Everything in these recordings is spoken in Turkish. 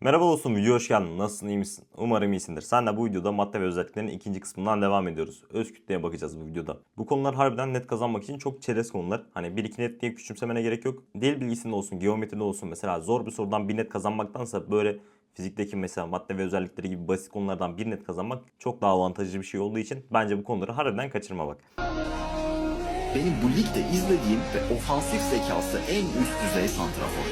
Merhaba dostum, video hoş geldin. Nasılsın, iyi misin? Umarım iyisindir. Sen de bu videoda madde ve özelliklerinin ikinci kısmından devam ediyoruz. Öz kütleye bakacağız bu videoda. Bu konular harbiden net kazanmak için çok çerez konular. Hani bir iki net diye küçümsemene gerek yok. Dil bilgisinde olsun, geometride olsun. Mesela zor bir sorudan bir net kazanmaktansa böyle fizikteki mesela madde ve özellikleri gibi basit konulardan bir net kazanmak çok daha avantajlı bir şey olduğu için bence bu konuları harbiden kaçırma bak. Benim bu ligde izlediğim ve ofansif zekası en üst düzey santrafor.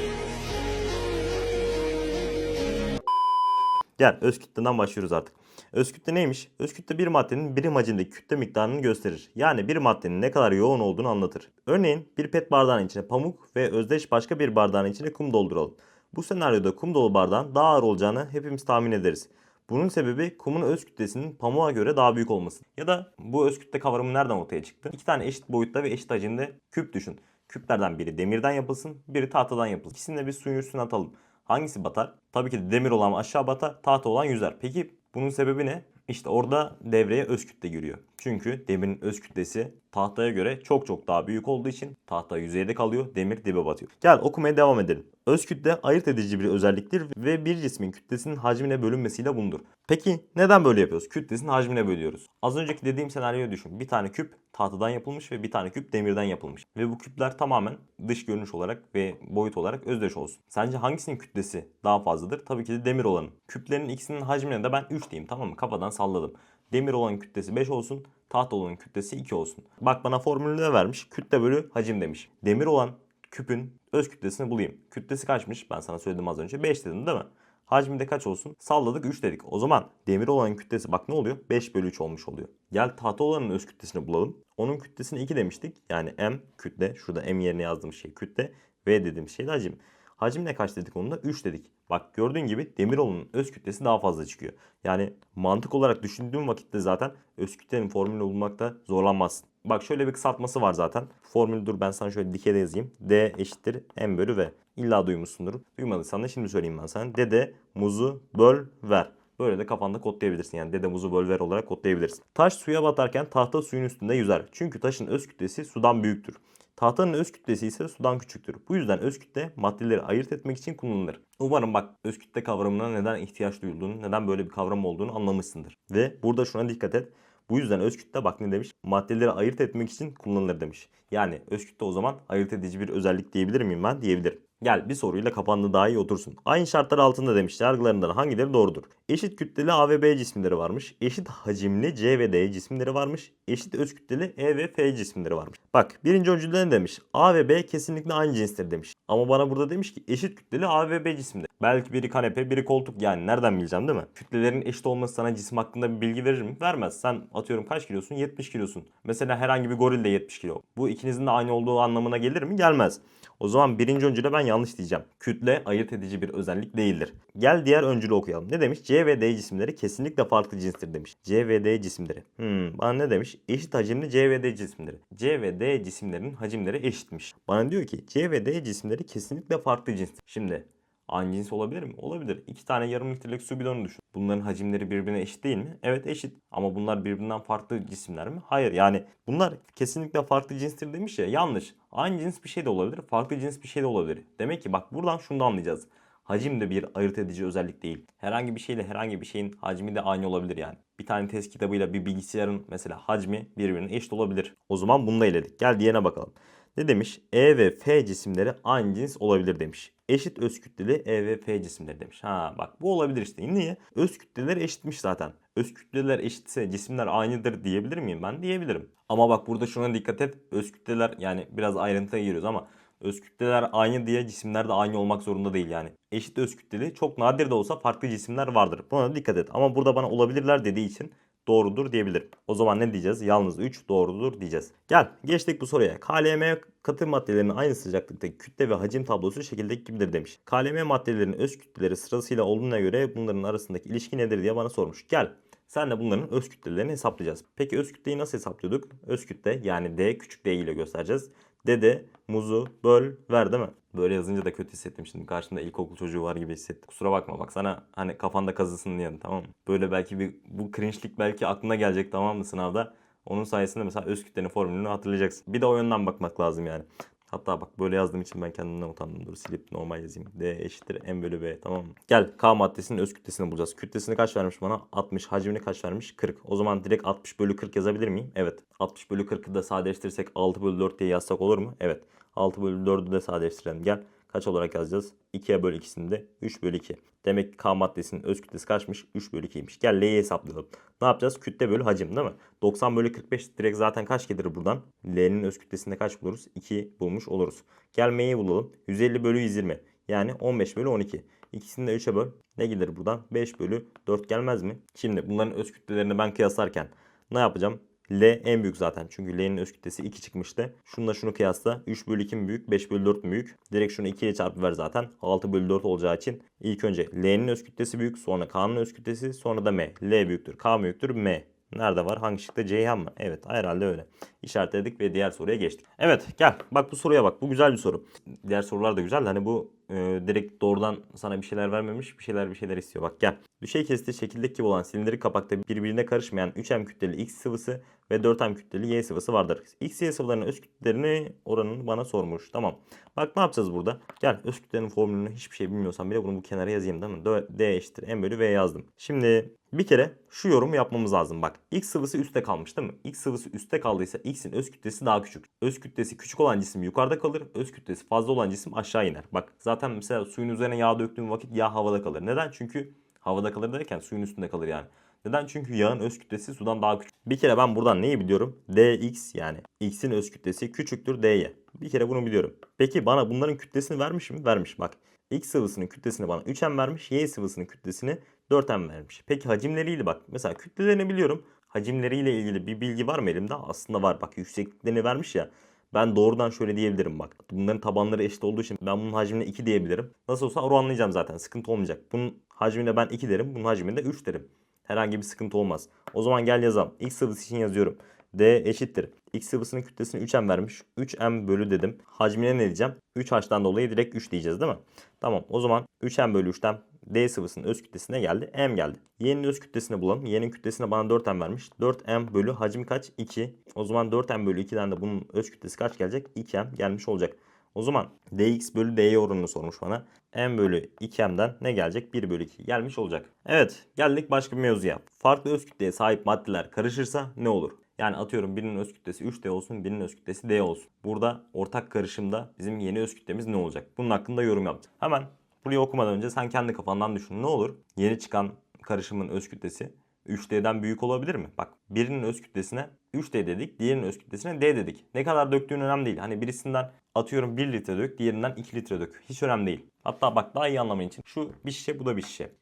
Gel öz kütleden başlıyoruz artık. Öz kütle neymiş? Öz kütle bir maddenin birim hacimdeki kütle miktarını gösterir. Yani bir maddenin ne kadar yoğun olduğunu anlatır. Örneğin bir pet bardağın içine pamuk ve özdeş başka bir bardağın içine kum dolduralım. Bu senaryoda kum dolu bardağın daha ağır olacağını hepimiz tahmin ederiz. Bunun sebebi kumun öz kütlesinin pamuğa göre daha büyük olması. Ya da bu öz kütle kavramı nereden ortaya çıktı? İki tane eşit boyutta ve eşit hacimde küp düşün. Küplerden biri demirden yapılsın, biri tahtadan yapılsın. İkisini de bir suyun üstüne atalım. Hangisi batar? Tabii ki de demir olan aşağı batar, tahta olan yüzer. Peki bunun sebebi ne? İşte orada devreye öz kütle giriyor. Çünkü demirin öz kütlesi tahtaya göre çok çok daha büyük olduğu için tahta yüzeyde kalıyor, demir dibe batıyor. Gel okumaya devam edelim. Öz kütle ayırt edici bir özelliktir ve bir cismin kütlesinin hacmine bölünmesiyle bulunur. Peki neden böyle yapıyoruz? Kütlesinin hacmine bölüyoruz. Az önceki dediğim senaryoyu düşün. Bir tane küp tahtadan yapılmış ve bir tane küp demirden yapılmış. Ve bu küpler tamamen dış görünüş olarak ve boyut olarak özdeş olsun. Sence hangisinin kütlesi daha fazladır? Tabii ki de demir olanın. Küplerin ikisinin hacmine de ben 3 diyeyim tamam mı? Kafadan salladım. Demir olanın kütlesi 5 olsun, tahta olanın kütlesi 2 olsun. Bak bana formülü ne vermiş? Kütle bölü hacim demiş. Demir olan küpün öz kütlesini bulayım. Kütlesi kaçmış? Ben sana söyledim az önce. 5 dedim değil mi? Hacmi de kaç olsun? Salladık 3 dedik. O zaman demir olanın kütlesi bak ne oluyor? 5 bölü 3 olmuş oluyor. Gel tahta olanın öz kütlesini bulalım. Onun kütlesini 2 demiştik. Yani m kütle. Şurada m yerine yazdığım şey kütle. V dediğim şey de hacim. Hacim ne kaç dedik onda? 3 dedik. Bak gördüğün gibi demir olanın öz kütlesi daha fazla çıkıyor. Yani mantık olarak düşündüğüm vakitte zaten öz kütlenin formülünü bulmakta zorlanmazsın. Bak şöyle bir kısaltması var zaten. Formülü dur ben sana şöyle dikeyde yazayım. D eşittir m bölü v. İlla duymuşsundur. Duymadıysan da şimdi söyleyeyim ben sana. Dede muzu böl ver. Böyle de kafanda kodlayabilirsin. Yani dede muzu böl ver olarak kodlayabilirsin. Taş suya batarken tahta suyun üstünde yüzer. Çünkü taşın öz kütlesi sudan büyüktür. Tahtanın öz kütlesi ise sudan küçüktür. Bu yüzden öz kütle maddeleri ayırt etmek için kullanılır. Umarım bak öz kütle kavramına neden ihtiyaç duyulduğunu, neden böyle bir kavram olduğunu anlamışsındır. Ve burada şuna dikkat et. Bu yüzden öz kütle bak ne demiş? Maddeleri ayırt etmek için kullanılır demiş. Yani öz kütle o zaman ayırt edici bir özellik diyebilir miyim ben? Diyebilirim. Gel bir soruyla kapandı daha iyi otursun. Aynı şartlar altında demiş yargılarından hangileri doğrudur? Eşit kütleli A ve B cisimleri varmış. Eşit hacimli C ve D cisimleri varmış. Eşit öz kütleli E ve F cisimleri varmış. Bak birinci öncülde ne demiş? A ve B kesinlikle aynı cinstir demiş. Ama bana burada demiş ki eşit kütleli A ve B cisimleri. Belki biri kanepe biri koltuk yani nereden bileceğim değil mi? Kütlelerin eşit olması sana cisim hakkında bir bilgi verir mi? Vermez. Sen atıyorum kaç kilosun? 70 kilosun. Mesela herhangi bir goril de 70 kilo. Bu ikinizin de aynı olduğu anlamına gelir mi? Gelmez. O zaman birinci öncüle ben yanlış diyeceğim. Kütle ayırt edici bir özellik değildir. Gel diğer öncülü okuyalım. Ne demiş? C ve D cisimleri kesinlikle farklı cinstir demiş. C ve D cisimleri. Hmm, bana ne demiş? Eşit hacimli C ve D cisimleri. C ve D cisimlerinin hacimleri eşitmiş. Bana diyor ki C ve D cisimleri kesinlikle farklı cinstir. Şimdi Aynı cins olabilir mi? Olabilir. İki tane yarım litrelik su bidonu düşün. Bunların hacimleri birbirine eşit değil mi? Evet eşit. Ama bunlar birbirinden farklı cisimler mi? Hayır. Yani bunlar kesinlikle farklı cinstir demiş ya. Yanlış. Aynı cins bir şey de olabilir. Farklı cins bir şey de olabilir. Demek ki bak buradan şunu da anlayacağız. Hacim de bir ayırt edici özellik değil. Herhangi bir şeyle herhangi bir şeyin hacmi de aynı olabilir yani. Bir tane test kitabıyla bir bilgisayarın mesela hacmi birbirine eşit olabilir. O zaman bunu da eledik. Gel diğerine bakalım. Ne demiş? E ve F cisimleri aynı cins olabilir demiş. Eşit öz kütleli E ve F cisimleri demiş. Ha bak bu olabilir işte. Niye? Öz kütleler eşitmiş zaten. Öz kütleler eşitse cisimler aynıdır diyebilir miyim? Ben diyebilirim. Ama bak burada şuna dikkat et. Öz kütleler yani biraz ayrıntıya giriyoruz ama öz kütleler aynı diye cisimler de aynı olmak zorunda değil yani. Eşit öz kütleli çok nadir de olsa farklı cisimler vardır. Buna da dikkat et. Ama burada bana olabilirler dediği için doğrudur diyebilirim. O zaman ne diyeceğiz? Yalnız 3 doğrudur diyeceğiz. Gel geçtik bu soruya. KLM katı maddelerinin aynı sıcaklıktaki kütle ve hacim tablosu şekildeki gibidir demiş. KLM maddelerinin öz kütleleri sırasıyla olduğuna göre bunların arasındaki ilişki nedir diye bana sormuş. Gel sen de bunların öz kütlelerini hesaplayacağız. Peki öz kütleyi nasıl hesaplıyorduk? Öz kütle yani D küçük D ile göstereceğiz. Dede, muzu, böl, ver değil mi? Böyle yazınca da kötü hissettim şimdi. Karşımda ilkokul çocuğu var gibi hissettim. Kusura bakma bak sana hani kafanda kazısın diye tamam mı? Böyle belki bir bu cringe'lik belki aklına gelecek tamam mı sınavda? Onun sayesinde mesela öz formülünü hatırlayacaksın. Bir de o yönden bakmak lazım yani. Hatta bak böyle yazdığım için ben kendimden utandım. Dur silip normal yazayım. D eşittir M bölü B tamam mı? Gel K maddesinin öz kütlesini bulacağız. Kütlesini kaç vermiş bana? 60. Hacmini kaç vermiş? 40. O zaman direkt 60 bölü 40 yazabilir miyim? Evet. 60 bölü 40'ı da sadeleştirirsek 6 bölü 4 diye yazsak olur mu? Evet. 6 bölü 4'ü de sadeleştirelim. Gel. Kaç olarak yazacağız? 2'ye böl ikisini de 3 bölü 2. Demek ki K maddesinin öz kütlesi kaçmış? 3 bölü 2'ymiş. Gel L'yi hesaplayalım. Ne yapacağız? Kütle bölü hacim değil mi? 90 bölü 45 direkt zaten kaç gelir buradan? L'nin öz kütlesinde kaç buluruz? 2 bulmuş oluruz. Gel M'yi bulalım. 150 bölü 120. Yani 15 bölü 12. İkisini de 3'e böl. Ne gelir buradan? 5 bölü 4 gelmez mi? Şimdi bunların öz kütlelerini ben kıyaslarken ne yapacağım? L en büyük zaten. Çünkü L'nin öz kütlesi 2 çıkmıştı. Şununla şunu kıyasla. 3 bölü 2 mi büyük? 5 bölü 4 mü büyük? Direkt şunu 2 ile çarpıver zaten. 6 bölü 4 olacağı için ilk önce L'nin öz kütlesi büyük. Sonra K'nın öz kütlesi. Sonra da M. L büyüktür. K büyüktür. M. Nerede var? Hangi şıkta? Ceyhan mı? Evet herhalde öyle. İşaretledik ve diğer soruya geçtik. Evet gel bak bu soruya bak. Bu güzel bir soru. Diğer sorular da güzel. Hani bu e, direkt doğrudan sana bir şeyler vermemiş. Bir şeyler bir şeyler istiyor. Bak gel. Düşey kestiği şekildeki gibi olan silindirik kapakta birbirine karışmayan 3M kütleli X sıvısı ve 4M kütleli Y sıvısı vardır. X, Y sıvılarının öz kütlelerini oranını bana sormuş. Tamam. Bak ne yapacağız burada? Gel öz kütlenin formülünü hiçbir şey bilmiyorsan bile bunu bu kenara yazayım değil mi? D eşittir M bölü V yazdım. Şimdi bir kere şu yorumu yapmamız lazım. Bak X sıvısı üstte kalmış değil mi? X sıvısı üstte kaldıysa X'in öz kütlesi daha küçük. Öz kütlesi küçük olan cisim yukarıda kalır. Öz kütlesi fazla olan cisim aşağı iner. Bak zaten mesela suyun üzerine yağ döktüğün vakit yağ havada kalır. Neden? Çünkü havada kalır derken suyun üstünde kalır yani. Neden? Çünkü yağın öz kütlesi sudan daha küçük. Bir kere ben buradan neyi biliyorum? dx yani x'in öz kütlesi küçüktür dy. Bir kere bunu biliyorum. Peki bana bunların kütlesini vermiş mi? Vermiş bak. X sıvısının kütlesini bana 3m vermiş. Y sıvısının kütlesini 4m vermiş. Peki hacimleriyle bak. Mesela kütlelerini biliyorum. Hacimleriyle ilgili bir bilgi var mı elimde? Aslında var. Bak yüksekliklerini vermiş ya. Ben doğrudan şöyle diyebilirim bak. Bunların tabanları eşit olduğu için ben bunun hacmine 2 diyebilirim. Nasıl olsa oranlayacağım zaten. Sıkıntı olmayacak. Bunun hacmine ben 2 derim. Bunun hacmine de 3 derim. Herhangi bir sıkıntı olmaz. O zaman gel yazalım. X sıvısı için yazıyorum. D eşittir. X sıvısının kütlesini 3M vermiş. 3M bölü dedim. Hacmine ne diyeceğim? 3H'tan dolayı direkt 3 diyeceğiz değil mi? Tamam o zaman 3M bölü 3'ten D sıvısının öz kütlesine geldi. M geldi. Y'nin öz kütlesini bulalım. Y'nin kütlesine bana 4M vermiş. 4M bölü hacmi kaç? 2. O zaman 4M bölü 2'den de bunun öz kütlesi kaç gelecek? 2M gelmiş olacak. O zaman dx bölü dy oranını sormuş bana. m bölü 2m'den ne gelecek? 1 bölü 2 gelmiş olacak. Evet geldik başka bir mevzuya. Farklı öz kütleye sahip maddeler karışırsa ne olur? Yani atıyorum birinin öz kütlesi 3D olsun, birinin öz kütlesi D olsun. Burada ortak karışımda bizim yeni öz kütlemiz ne olacak? Bunun hakkında yorum yapacağım. Hemen burayı okumadan önce sen kendi kafandan düşün. Ne olur? Yeni çıkan karışımın öz kütlesi 3D'den büyük olabilir mi? Bak birinin öz kütlesine 3D dedik, diğerinin öz kütlesine D dedik. Ne kadar döktüğün önemli değil. Hani birisinden atıyorum 1 litre dök, diğerinden 2 litre dök. Hiç önemli değil. Hatta bak daha iyi anlaman için şu bir şişe bu da bir şişe.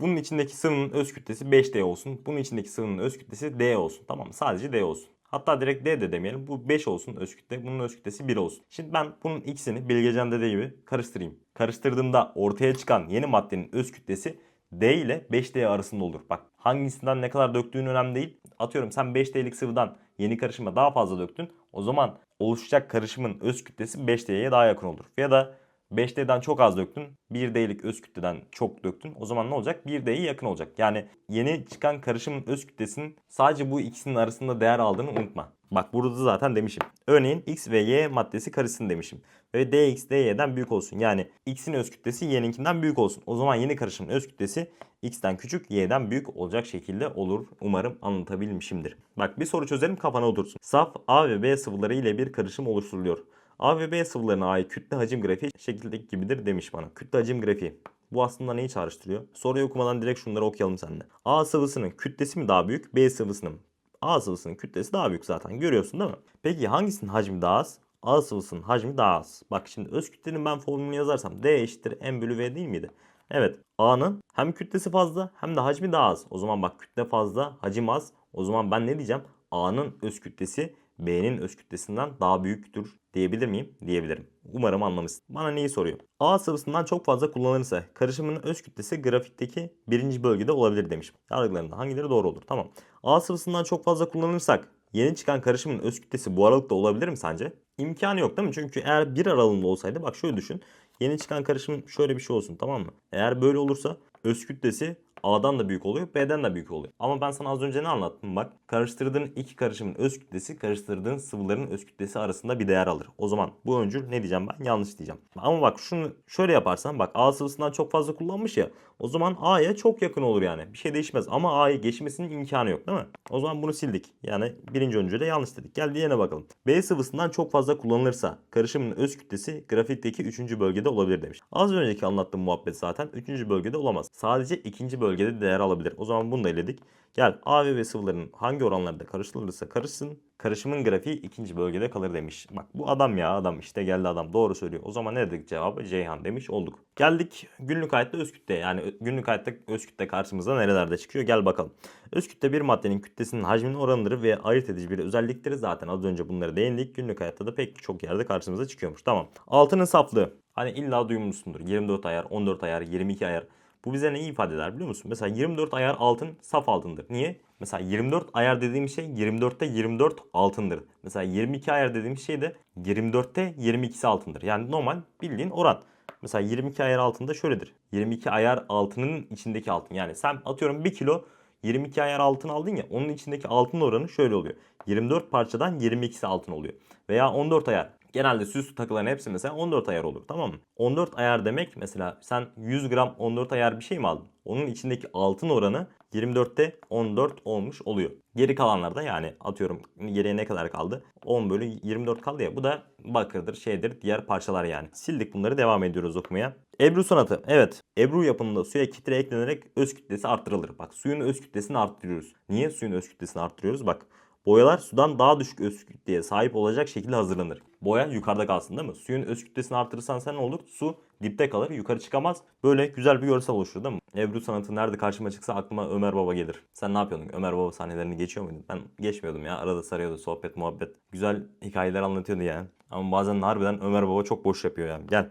Bunun içindeki sıvının öz kütlesi 5D olsun. Bunun içindeki sıvının öz kütlesi D olsun. Tamam mı? Sadece D olsun. Hatta direkt D de demeyelim. Bu 5 olsun öz kütle. Bunun öz kütlesi 1 olsun. Şimdi ben bunun ikisini Bilgecan dediği gibi karıştırayım. Karıştırdığımda ortaya çıkan yeni maddenin öz kütlesi D ile 5D arasında olur. Bak hangisinden ne kadar döktüğün önemli değil. Atıyorum sen 5D'lik sıvıdan yeni karışıma daha fazla döktün. O zaman oluşacak karışımın öz kütlesi 5D'ye daha yakın olur. Ya da 5D'den çok az döktün. 1D'lik öz kütleden çok döktün. O zaman ne olacak? 1D'ye yakın olacak. Yani yeni çıkan karışımın öz kütlesinin sadece bu ikisinin arasında değer aldığını unutma. Bak burada da zaten demişim. Örneğin X ve Y maddesi karışsın demişim. Ve DX DY'den büyük olsun. Yani X'in öz kütlesi Y'ninkinden büyük olsun. O zaman yeni karışımın öz kütlesi X'ten küçük Y'den büyük olacak şekilde olur. Umarım anlatabilmişimdir. Bak bir soru çözelim kafana otursun. Saf A ve B sıvıları ile bir karışım oluşturuluyor. A ve B sıvılarına ait kütle hacim grafiği şekildeki gibidir demiş bana. Kütle hacim grafiği. Bu aslında neyi çağrıştırıyor? Soruyu okumadan direkt şunları okuyalım seninle. A sıvısının kütlesi mi daha büyük? B sıvısının? A sıvısının kütlesi daha büyük zaten. Görüyorsun değil mi? Peki hangisinin hacmi daha az? A sıvısının hacmi daha az. Bak şimdi öz kütlenin ben formülünü yazarsam D eşittir M bölü V değil miydi? Evet. A'nın hem kütlesi fazla hem de hacmi daha az. O zaman bak kütle fazla, hacim az. O zaman ben ne diyeceğim? A'nın öz kütlesi B'nin öz kütlesinden daha büyüktür diyebilir miyim? Diyebilirim. Umarım anlamışsın. Bana neyi soruyor? A sıvısından çok fazla kullanılırsa karışımın öz kütlesi grafikteki birinci bölgede olabilir demiş. Yargılarında hangileri doğru olur? Tamam. A sıvısından çok fazla kullanırsak yeni çıkan karışımın öz kütlesi bu aralıkta olabilir mi sence? İmkanı yok değil mi? Çünkü eğer bir aralığında olsaydı bak şöyle düşün. Yeni çıkan karışım şöyle bir şey olsun tamam mı? Eğer böyle olursa öz kütlesi A'dan da büyük oluyor, B'den de büyük oluyor. Ama ben sana az önce ne anlattım bak. Karıştırdığın iki karışımın öz kütlesi karıştırdığın sıvıların öz kütlesi arasında bir değer alır. O zaman bu öncül ne diyeceğim ben? Yanlış diyeceğim. Ama bak şunu şöyle yaparsan bak A sıvısından çok fazla kullanmış ya. O zaman A'ya çok yakın olur yani. Bir şey değişmez ama A'yı geçmesinin imkanı yok değil mi? O zaman bunu sildik. Yani birinci öncüle yanlış dedik. Gel diğerine bakalım. B sıvısından çok fazla kullanılırsa karışımın öz kütlesi grafikteki 3. bölgede olabilir demiş. Az önceki anlattığım muhabbet zaten 3. bölgede olamaz. Sadece 2. bölgede değer alabilir. O zaman bunu da eledik. Gel A ve B sıvıların hangi oranlarda karıştırılırsa karışsın. Karışımın grafiği ikinci bölgede kalır demiş. Bak bu adam ya adam işte geldi adam doğru söylüyor. O zaman ne dedik cevabı? Ceyhan demiş olduk. Geldik günlük hayatta öz kütle. Yani günlük hayatta öz kütle karşımıza nerelerde çıkıyor gel bakalım. Öz kütle bir maddenin kütlesinin hacminin oranıdır ve ayırt edici bir özellikleri zaten az önce bunları değindik. Günlük hayatta da pek çok yerde karşımıza çıkıyormuş. Tamam. Altının saflığı. Hani illa duymuşsundur. 24 ayar, 14 ayar, 22 ayar. Bu bize neyi ifade eder biliyor musun? Mesela 24 ayar altın saf altındır. Niye? Mesela 24 ayar dediğim şey 24'te 24 altındır. Mesela 22 ayar dediğim şey de 24'te 22'si altındır. Yani normal bildiğin oran. Mesela 22 ayar altında şöyledir. 22 ayar altının içindeki altın. Yani sen atıyorum 1 kilo 22 ayar altın aldın ya onun içindeki altın oranı şöyle oluyor. 24 parçadan 22'si altın oluyor. Veya 14 ayar. Genelde süslü takıların hepsi mesela 14 ayar olur tamam mı? 14 ayar demek mesela sen 100 gram 14 ayar bir şey mi aldın? Onun içindeki altın oranı 24'te 14 olmuş oluyor. Geri kalanlarda yani atıyorum geriye ne kadar kaldı? 10 bölü 24 kaldı ya bu da bakırdır şeydir diğer parçalar yani. Sildik bunları devam ediyoruz okumaya. Ebru sanatı. Evet. Ebru yapımında suya kitre eklenerek öz kütlesi arttırılır. Bak suyun öz kütlesini arttırıyoruz. Niye suyun öz kütlesini arttırıyoruz? Bak Boyalar sudan daha düşük öz kütleye sahip olacak şekilde hazırlanır. Boya yukarıda kalsın değil mi? Suyun öz kütlesini artırırsan sen ne olur? Su dipte kalır, yukarı çıkamaz. Böyle güzel bir görsel oluşur değil mi? Ebru sanatı nerede karşıma çıksa aklıma Ömer Baba gelir. Sen ne yapıyordun? Ömer Baba sahnelerini geçiyor muydun? Ben geçmiyordum ya. Arada sarıyordu sohbet, muhabbet. Güzel hikayeler anlatıyordu yani. Ama bazen harbiden Ömer Baba çok boş yapıyor yani. Gel.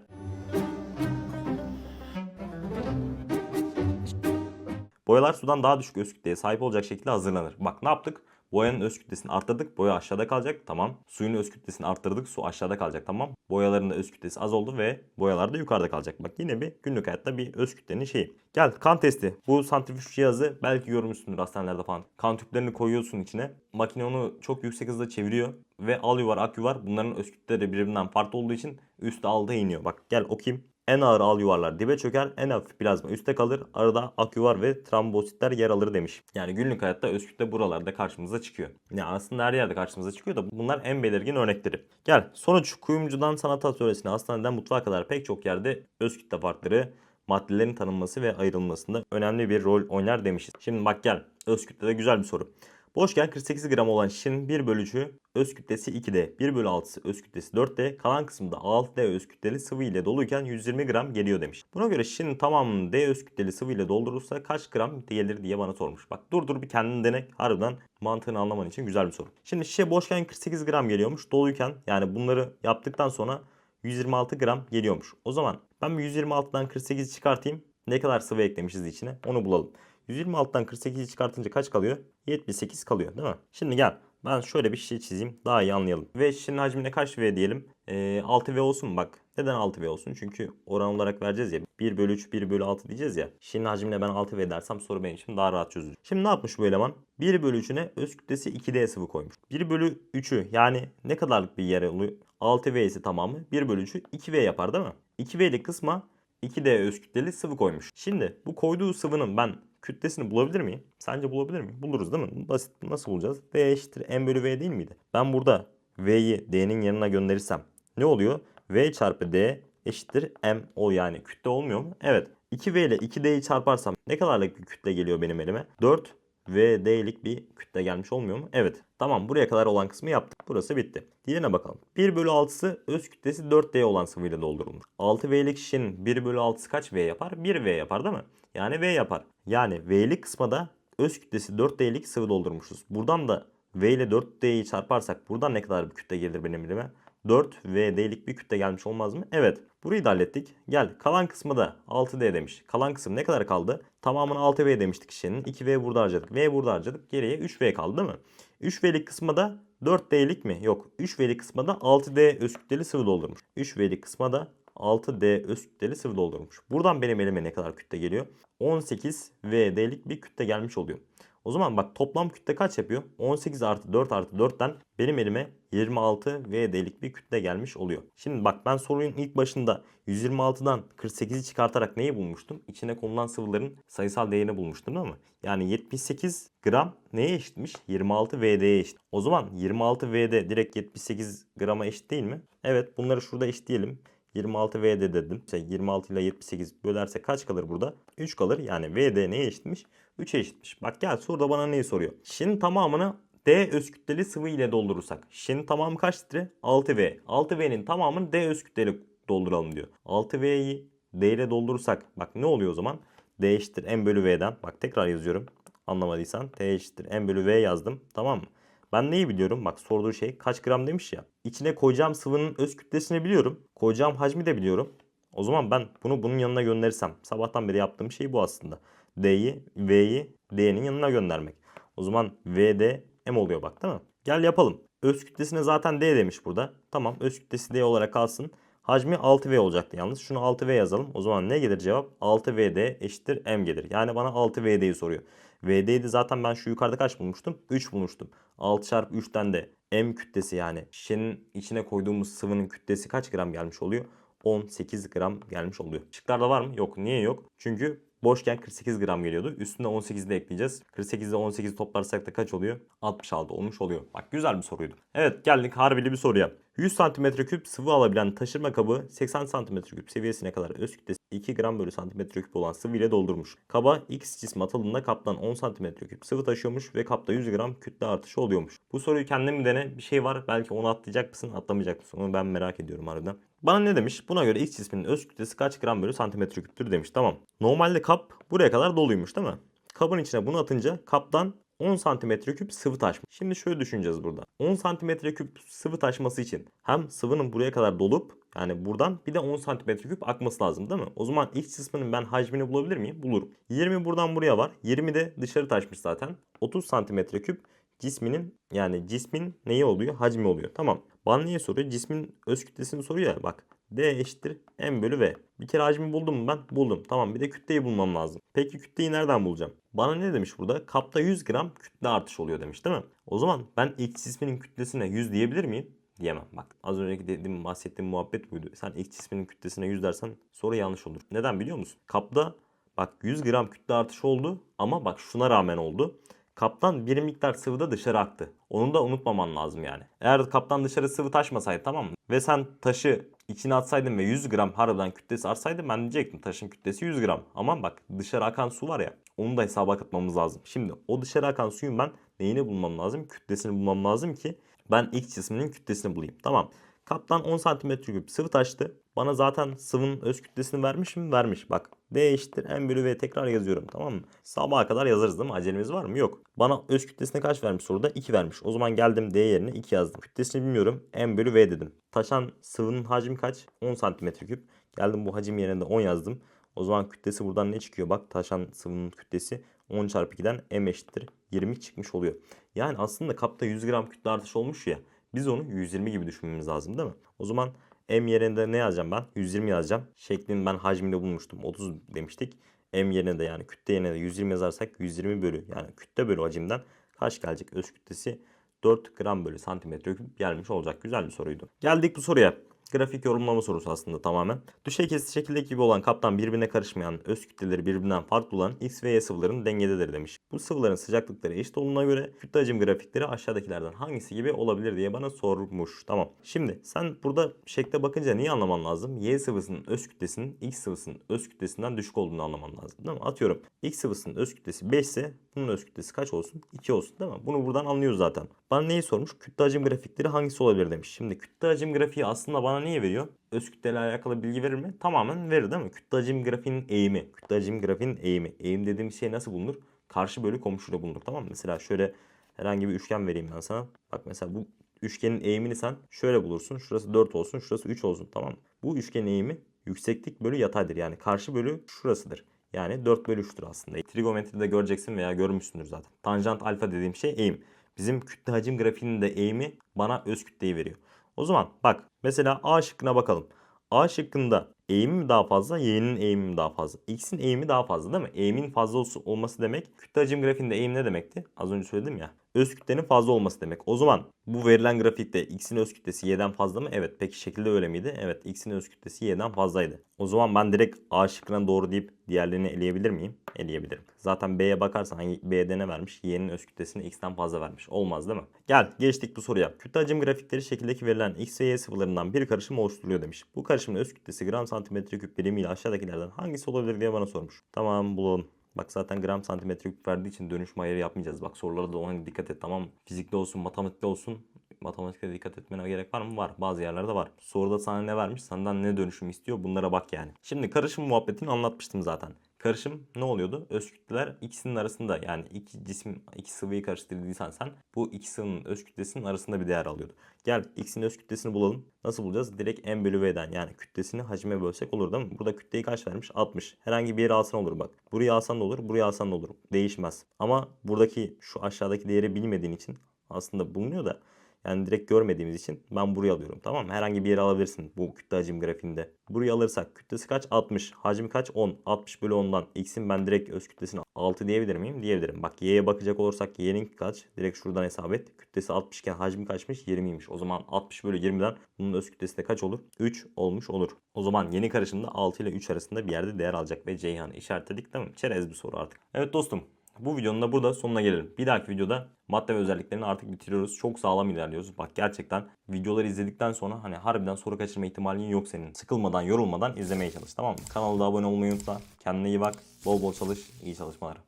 Boyalar sudan daha düşük öz kütleye sahip olacak şekilde hazırlanır. Bak ne yaptık? Boyanın öz kütlesini arttırdık. Boya aşağıda kalacak. Tamam. Suyun öz kütlesini arttırdık. Su aşağıda kalacak. Tamam. Boyaların da öz kütlesi az oldu ve boyalar da yukarıda kalacak. Bak yine bir günlük hayatta bir öz kütlenin şeyi. Gel kan testi. Bu santrifüj cihazı belki görmüşsündür hastanelerde falan. Kan tüplerini koyuyorsun içine. Makine onu çok yüksek hızda çeviriyor. Ve al yuvar ak yuvar bunların öz kütleleri birbirinden farklı olduğu için üstte alta iniyor. Bak gel okuyayım. En ağır al yuvarlar dibe çöker, en hafif plazma üstte kalır. Arada ak yuvar ve trombositler yer alır demiş. Yani günlük hayatta öz kütle buralarda karşımıza çıkıyor. Ya aslında her yerde karşımıza çıkıyor da bunlar en belirgin örnekleri. Gel sonuç kuyumcudan sanat atölyesine hastaneden mutfağa kadar pek çok yerde öz kütle farkları maddelerin tanınması ve ayrılmasında önemli bir rol oynar demişiz. Şimdi bak gel öz kütlede güzel bir soru. Boşken 48 gram olan şişenin 1 bölücü öz kütlesi 2D, 1 bölü 6'sı öz kütlesi 4D, kalan kısmında 6D öz kütleli sıvı ile doluyken 120 gram geliyor demiş. Buna göre şişenin tamamını D öz kütleli sıvı ile doldurursa kaç gram gelir diye bana sormuş. Bak dur dur bir kendin dene. Harbiden mantığını anlaman için güzel bir soru. Şimdi şişe boşken 48 gram geliyormuş. Doluyken yani bunları yaptıktan sonra 126 gram geliyormuş. O zaman ben bir 126'dan 48 çıkartayım. Ne kadar sıvı eklemişiz içine onu bulalım. 126'dan 48'i çıkartınca kaç kalıyor? 78 kalıyor değil mi? Şimdi gel ben şöyle bir şey çizeyim daha iyi anlayalım. Ve şişenin hacmine kaç V diyelim? Ee, 6V olsun bak. Neden 6V olsun? Çünkü oran olarak vereceğiz ya. 1 bölü 3, 1 bölü 6 diyeceğiz ya. Şişenin hacmine ben 6V dersem soru benim için daha rahat çözülür. Şimdi ne yapmış bu eleman? 1 bölü 3'üne öz kütlesi 2D sıvı koymuş. 1 bölü 3'ü yani ne kadarlık bir yer oluyor? 6V ise tamamı 1 bölü 3'ü 2V yapar değil mi? 2V'lik kısma 2D öz kütleli sıvı koymuş. Şimdi bu koyduğu sıvının ben kütlesini bulabilir miyim? Sence bulabilir miyim? Buluruz değil mi? Basit. Nasıl bulacağız? V eşittir M bölü V değil miydi? Ben burada V'yi D'nin yanına gönderirsem ne oluyor? V çarpı D eşittir M o yani kütle olmuyor mu? Evet. 2V ile 2D'yi çarparsam ne kadarlık bir kütle geliyor benim elime? 4 VD'lik bir kütle gelmiş olmuyor mu? Evet. Tamam buraya kadar olan kısmı yaptık. Burası bitti. Diğerine bakalım. 1 bölü 6'sı öz kütlesi 4D olan sıvıyla doldurulmuş. 6V'lik şişenin 1 bölü 6'sı kaç V yapar? 1V yapar değil mi? Yani V yapar. Yani V'lik kısma da öz kütlesi 4D'lik sıvı doldurmuşuz. Buradan da V ile 4D'yi çarparsak buradan ne kadar bir kütle gelir benim elime? 4 VD'lik bir kütle gelmiş olmaz mı? Evet. Burayı da hallettik. Gel kalan kısmı da 6D demiş. Kalan kısım ne kadar kaldı? Tamamını 6V demiştik şişenin. 2V burada harcadık. V burada harcadık. Geriye 3V kaldı değil mi? 3V'lik kısma da 4D'lik mi? Yok. 3V'lik kısma da 6D öz kütleli sıvı doldurmuş. 3V'lik kısma da 6D öz kütleli sıvı doldurmuş. Buradan benim elime ne kadar kütle geliyor? 18 VD'lik bir kütle gelmiş oluyor. O zaman bak toplam kütle kaç yapıyor? 18 artı 4 artı 4'ten benim elime 26 VD'lik bir kütle gelmiş oluyor. Şimdi bak ben sorunun ilk başında 126'dan 48'i çıkartarak neyi bulmuştum? İçine konulan sıvıların sayısal değerini bulmuştum değil mi? Yani 78 gram neye eşitmiş? 26 VD'ye eşit. O zaman 26 VD direkt 78 grama eşit değil mi? Evet bunları şurada eşitleyelim. 26 VD dedim. Şey, 26 ile 78 bölerse kaç kalır burada? 3 kalır. Yani VD neye eşitmiş? 3'e eşitmiş. Bak gel soruda bana neyi soruyor? Şişenin tamamını D öz kütleli sıvı ile doldurursak. Şişenin tamamı kaç litre? 6V. 6V'nin tamamını D öz kütleli dolduralım diyor. 6V'yi D ile doldurursak bak ne oluyor o zaman? D eşittir M bölü V'den. Bak tekrar yazıyorum. Anlamadıysan T eşittir M bölü V yazdım. Tamam mı? Ben neyi biliyorum? Bak sorduğu şey kaç gram demiş ya. İçine koyacağım sıvının öz kütlesini biliyorum. Koyacağım hacmi de biliyorum. O zaman ben bunu bunun yanına gönderirsem sabahtan beri yaptığım şey bu aslında. D'yi, V'yi D'nin yanına göndermek. O zaman VD M oluyor bak değil mi? Gel yapalım. Öz kütlesine zaten D demiş burada. Tamam öz kütlesi D olarak kalsın. Hacmi 6V olacaktı yalnız. Şunu 6V yazalım. O zaman ne gelir cevap? 6VD eşittir M gelir. Yani bana 6VD'yi soruyor. VD'yi de zaten ben şu yukarıda kaç bulmuştum? 3 bulmuştum. 6 çarpı 3'ten de M kütlesi yani şişenin içine koyduğumuz sıvının kütlesi kaç gram gelmiş oluyor? 18 gram gelmiş oluyor. Şıklarda var mı? Yok. Niye yok? Çünkü boşken 48 gram geliyordu. Üstüne 18 de ekleyeceğiz. 48 ile 18'i toplarsak da kaç oluyor? 66 olmuş oluyor. Bak güzel bir soruydu. Evet geldik harbili bir soruya. 100 cm küp sıvı alabilen taşırma kabı 80 cm küp seviyesine kadar öz kütlesi 2 gram bölü santimetre küp olan sıvı ile doldurmuş. Kaba X cismi atıldığında kaptan 10 cm küp sıvı taşıyormuş ve kapta 100 gram kütle artışı oluyormuş. Bu soruyu kendin dene bir şey var belki onu atlayacak mısın atlamayacak mısın onu ben merak ediyorum harbiden. Bana ne demiş? Buna göre X cisminin öz kütlesi kaç gram bölü santimetre küptür demiş. Tamam. Normalde kap buraya kadar doluymuş değil mi? Kabın içine bunu atınca kaptan 10 santimetre küp sıvı taşmış. Şimdi şöyle düşüneceğiz burada. 10 santimetre küp sıvı taşması için hem sıvının buraya kadar dolup yani buradan bir de 10 santimetre küp akması lazım değil mi? O zaman X cisminin ben hacmini bulabilir miyim? Bulurum. 20 buradan buraya var. 20 de dışarı taşmış zaten. 30 santimetre küp cisminin yani cismin neyi oluyor? Hacmi oluyor. Tamam. Bana niye soruyor? Cismin öz kütlesini soruyor ya. Bak D eşittir M bölü V. Bir kere hacmi buldum mu ben? Buldum. Tamam bir de kütleyi bulmam lazım. Peki kütleyi nereden bulacağım? Bana ne demiş burada? Kapta 100 gram kütle artış oluyor demiş değil mi? O zaman ben X cisminin kütlesine 100 diyebilir miyim? Diyemem. Bak az önceki dediğim bahsettiğim muhabbet buydu. Sen X cisminin kütlesine 100 dersen soru yanlış olur. Neden biliyor musun? Kapta bak 100 gram kütle artışı oldu ama bak şuna rağmen oldu. Kaptan bir miktar sıvı da dışarı aktı. Onu da unutmaman lazım yani. Eğer kaptan dışarı sıvı taşmasaydı tamam mı? Ve sen taşı içine atsaydın ve 100 gram harbiden kütlesi artsaydı ben diyecektim taşın kütlesi 100 gram. Ama bak dışarı akan su var ya onu da hesaba katmamız lazım. Şimdi o dışarı akan suyun ben neyini bulmam lazım? Kütlesini bulmam lazım ki ben X cisminin kütlesini bulayım. Tamam. Kaptan 10 cm küp sıvı taştı. Bana zaten sıvının öz kütlesini vermiş mi? Vermiş. Bak D eşittir M bölü V tekrar yazıyorum tamam mı? Sabaha kadar yazarız değil mi? Acelemiz var mı? Yok. Bana öz kütlesine kaç vermiş soruda? 2 vermiş. O zaman geldim D yerine 2 yazdım. Kütlesini bilmiyorum. M bölü V dedim. Taşan sıvının hacmi kaç? 10 cm küp. Geldim bu hacim yerine de 10 yazdım. O zaman kütlesi buradan ne çıkıyor? Bak taşan sıvının kütlesi 10 çarpı 2'den M eşittir 20 çıkmış oluyor. Yani aslında kapta 100 gram kütle artış olmuş ya. Biz onu 120 gibi düşünmemiz lazım değil mi? O zaman M yerine ne yazacağım ben? 120 yazacağım. Şeklini ben hacmini bulmuştum. 30 demiştik. M yerine de yani kütle yerine de 120 yazarsak 120 bölü yani kütle bölü hacimden kaç gelecek? Öz kütlesi 4 gram bölü santimetre küp gelmiş olacak. Güzel bir soruydu. Geldik bu soruya. Grafik yorumlama sorusu aslında tamamen. Düşey kesiti şekildeki gibi olan kaptan birbirine karışmayan, öz kütleleri birbirinden farklı olan X ve Y sıvıların dengededir demiş. Bu sıvıların sıcaklıkları eşit olduğuna göre kütle hacim grafikleri aşağıdakilerden hangisi gibi olabilir diye bana sormuş. Tamam. Şimdi sen burada şekle bakınca neyi anlaman lazım? Y sıvısının öz kütlesinin X sıvısının öz kütlesinden düşük olduğunu anlaman lazım. Değil mi? Atıyorum X sıvısının öz kütlesi 5 ise bunun öz kütlesi kaç olsun? 2 olsun değil mi? Bunu buradan anlıyoruz zaten. Bana neyi sormuş? Kütle hacim grafikleri hangisi olabilir demiş. Şimdi kütle hacim grafiği aslında bana niye veriyor? Öz kütleyle alakalı bilgi verir mi? Tamamen verir değil mi? Kütle hacim grafiğinin eğimi. Kütle hacim grafiğinin eğimi. Eğim dediğim şey nasıl bulunur? Karşı bölü komşuyla bulunur tamam mı? Mesela şöyle herhangi bir üçgen vereyim ben sana. Bak mesela bu üçgenin eğimini sen şöyle bulursun. Şurası 4 olsun, şurası 3 olsun tamam mı? Bu üçgenin eğimi yükseklik bölü yataydır. Yani karşı bölü şurasıdır. Yani 4 bölü 3'tür aslında. Trigonometride göreceksin veya görmüşsündür zaten. Tanjant alfa dediğim şey eğim. Bizim kütle hacim grafiğinin de eğimi bana öz kütleyi veriyor. O zaman bak mesela A şıkkına bakalım. A şıkkında eğimi mi daha fazla, y'nin eğimi mi daha fazla? X'in eğimi daha fazla değil mi? Eğimin fazla olması demek. Kütle hacim grafiğinde eğim ne demekti? Az önce söyledim ya. Öz kütlenin fazla olması demek. O zaman bu verilen grafikte x'in öz kütlesi y'den fazla mı? Evet. Peki şekilde öyle miydi? Evet. x'in öz kütlesi y'den fazlaydı. O zaman ben direkt A şıkkına doğru deyip diğerlerini eleyebilir miyim? Eleyebilirim. Zaten B'ye bakarsan hangi B'de ne vermiş? Y'nin öz kütlesini x'ten fazla vermiş. Olmaz değil mi? Gel geçtik bu soruya. Kütle hacim grafikleri şekildeki verilen x ve y sıvılarından bir karışım oluşturuluyor demiş. Bu karışımın öz kütlesi gram santimetre küp birimiyle aşağıdakilerden hangisi olabilir diye bana sormuş. Tamam bulalım. Bak zaten gram santimetre küp verdiği için dönüşüm ayarı yapmayacağız. Bak sorulara da ona dikkat et tamam? Fizikte olsun, matematikte olsun. Matematikte dikkat etmene gerek var mı? Var. Bazı yerlerde var. Soruda sana ne vermiş? Senden ne dönüşüm istiyor? Bunlara bak yani. Şimdi karışım muhabbetini anlatmıştım zaten. Karışım ne oluyordu? Öz kütleler ikisinin arasında yani iki cisim, iki sıvıyı karıştırdıysan sen bu iki sıvının öz kütlesinin arasında bir değer alıyordu. Gel x'in öz kütlesini bulalım. Nasıl bulacağız? Direkt m bölü v'den yani kütlesini hacme bölsek olur değil mi? Burada kütleyi kaç vermiş? 60. Herhangi bir yere alsan olur bak. Buraya alsan da olur, buraya alsan da olur. Değişmez. Ama buradaki şu aşağıdaki değeri bilmediğin için aslında bulunuyor da yani direkt görmediğimiz için ben buraya alıyorum tamam mı? Herhangi bir yere alabilirsin bu kütle hacim grafiğinde. Buraya alırsak kütlesi kaç? 60. Hacmi kaç? 10. 60 bölü 10'dan. X'in ben direkt öz kütlesini 6 diyebilir miyim? Diyebilirim. Bak Y'ye bakacak olursak Y'nin kaç? Direkt şuradan hesap et. Kütlesi 60 iken hacmi kaçmış? 20'ymiş. O zaman 60 bölü 20'den bunun öz kütlesi de kaç olur? 3 olmuş olur. O zaman yeni karışımda 6 ile 3 arasında bir yerde değer alacak ve Ceyhan'ı işaretledik değil mi? Çerez bir soru artık. Evet dostum bu videonun da burada sonuna gelelim. Bir dahaki videoda madde ve özelliklerini artık bitiriyoruz. Çok sağlam ilerliyoruz. Bak gerçekten videoları izledikten sonra hani harbiden soru kaçırma ihtimalin yok senin. Sıkılmadan, yorulmadan izlemeye çalış tamam mı? Kanala da abone olmayı unutma. Kendine iyi bak. Bol bol çalış. İyi çalışmalar.